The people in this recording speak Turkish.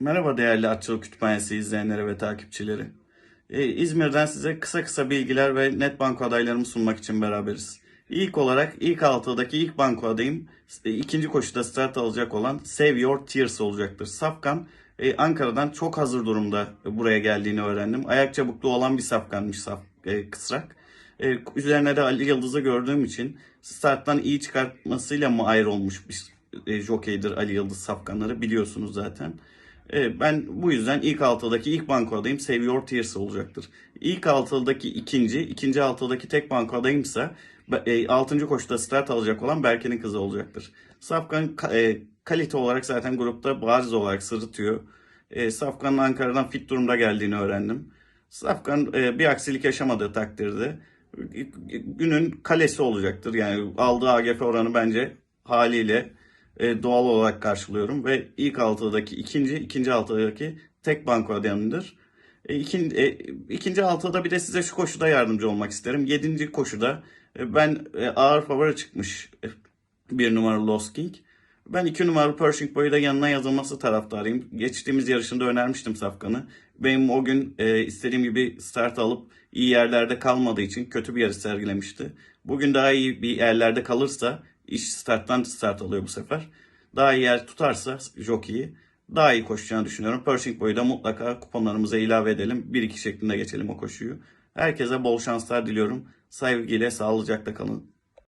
Merhaba değerli Atçılık Kütüphanesi izleyenleri ve takipçileri. Ee, İzmir'den size kısa kısa bilgiler ve net banko adaylarımı sunmak için beraberiz. İlk olarak ilk altıdaki ilk banko adayım e, ikinci koşuda start alacak olan Save Your Tears olacaktır. Safkan e, Ankara'dan çok hazır durumda buraya geldiğini öğrendim. Ayak çabukluğu olan bir safkanmış saf, e, kısrak. E, üzerine de Ali Yıldız'ı gördüğüm için starttan iyi çıkartmasıyla mı ayrı olmuş bir e, jokeydir Ali Yıldız safkanları biliyorsunuz zaten. E, ben bu yüzden ilk altıdaki ilk banko adayım Save Your Tears olacaktır. İlk altıdaki ikinci, ikinci altıdaki tek banko adayımsa e, altıncı koşuda start alacak olan Berke'nin kızı olacaktır. Safkan ka- e, kalite olarak zaten grupta bariz olarak sırıtıyor. E, Safkan'ın Ankara'dan fit durumda geldiğini öğrendim. Safkan e, bir aksilik yaşamadığı takdirde e, günün kalesi olacaktır. Yani aldığı AGF oranı bence haliyle e, doğal olarak karşılıyorum ve ilk altıdaki ikinci, ikinci altıdaki tek banko adayımdır. E, ikinci, e, ikinci altıda bir de size şu koşuda yardımcı olmak isterim. Yedinci koşuda e, ben e, ağır favori çıkmış bir numaralı Lost King. Ben iki numaralı Pershing Boy'u da yanına yazılması taraftarıyım. Geçtiğimiz yarışında önermiştim Safkan'ı. Benim o gün e, istediğim gibi start alıp iyi yerlerde kalmadığı için kötü bir yarış sergilemişti. Bugün daha iyi bir yerlerde kalırsa iş starttan start alıyor bu sefer. Daha iyi yer tutarsa jockey'i daha iyi koşacağını düşünüyorum. Pershing Boy'u da mutlaka kuponlarımıza ilave edelim. 1-2 şeklinde geçelim o koşuyu. Herkese bol şanslar diliyorum. Sevgiyle, sağlıcakla kalın.